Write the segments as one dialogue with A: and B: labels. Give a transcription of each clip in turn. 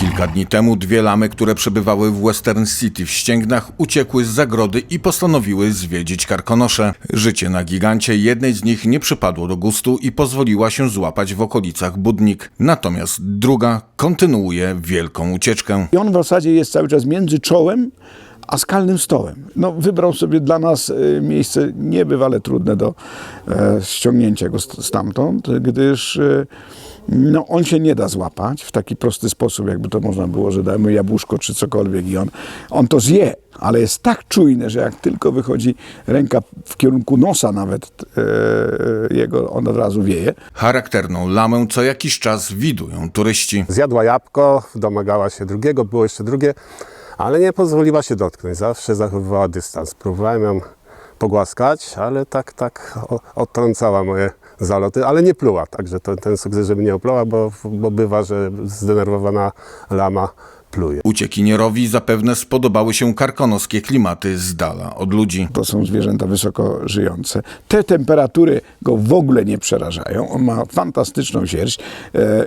A: Kilka dni temu dwie lamy, które przebywały w Western City w Ścięgnach, uciekły z zagrody i postanowiły zwiedzić karkonosze. Życie na gigancie jednej z nich nie przypadło do gustu i pozwoliła się złapać w okolicach Budnik. Natomiast druga kontynuuje wielką ucieczkę.
B: I on w zasadzie jest cały czas między czołem a skalnym stołem. No, wybrał sobie dla nas e, miejsce niebywale trudne do e, ściągnięcia go st- stamtąd, gdyż e, no, on się nie da złapać w taki prosty sposób, jakby to można było, że dajmy jabłuszko czy cokolwiek i on, on to zje, ale jest tak czujny, że jak tylko wychodzi ręka w kierunku nosa nawet e, jego, on od razu wieje.
A: Charakterną lamę co jakiś czas widują turyści.
C: Zjadła jabłko, domagała się drugiego, było jeszcze drugie, ale nie pozwoliła się dotknąć. Zawsze zachowywała dystans. Próbowałem ją pogłaskać, ale tak, tak odtrącała moje zaloty, ale nie pluła. Także to, ten sukces, żeby nie opluła, bo, bo bywa, że zdenerwowana lama pluje.
A: Uciekinierowi zapewne spodobały się karkonoskie klimaty z dala od ludzi.
B: To są zwierzęta wysoko żyjące. Te temperatury go w ogóle nie przerażają. On ma fantastyczną sierść, e,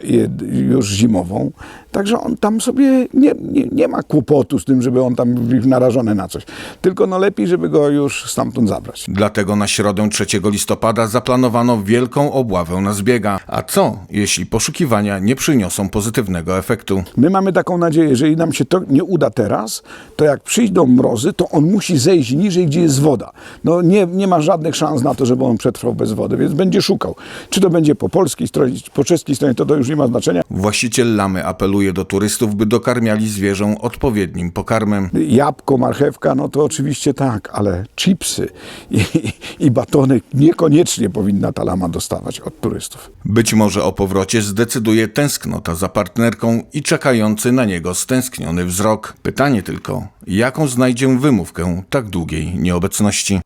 B: już zimową. Także on tam sobie nie, nie, nie ma kłopotu z tym, żeby on tam był narażony na coś. Tylko no lepiej, żeby go już stamtąd zabrać.
A: Dlatego na środę 3 listopada zaplanowano wielką obławę na zbiega. A co, jeśli poszukiwania nie przyniosą pozytywnego efektu?
B: My mamy taką nadzieję, jeżeli nam się to nie uda teraz, to jak przyjdą mrozy, to on musi zejść niżej, gdzie jest woda. No nie, nie ma żadnych szans na to, żeby on przetrwał bez wody, więc będzie szukał. Czy to będzie po polskiej stronie, czy po czeskiej stronie, to to już nie ma znaczenia.
A: Właściciel lamy apeluje do turystów, by dokarmiali zwierzę odpowiednim pokarmem.
B: Jabłko, marchewka, no to oczywiście tak, ale chipsy i, i batony niekoniecznie powinna ta lama dostawać od turystów.
A: Być może o powrocie zdecyduje tęsknota za partnerką i czekający na niego stęskniony wzrok. Pytanie tylko, jaką znajdzie wymówkę tak długiej nieobecności?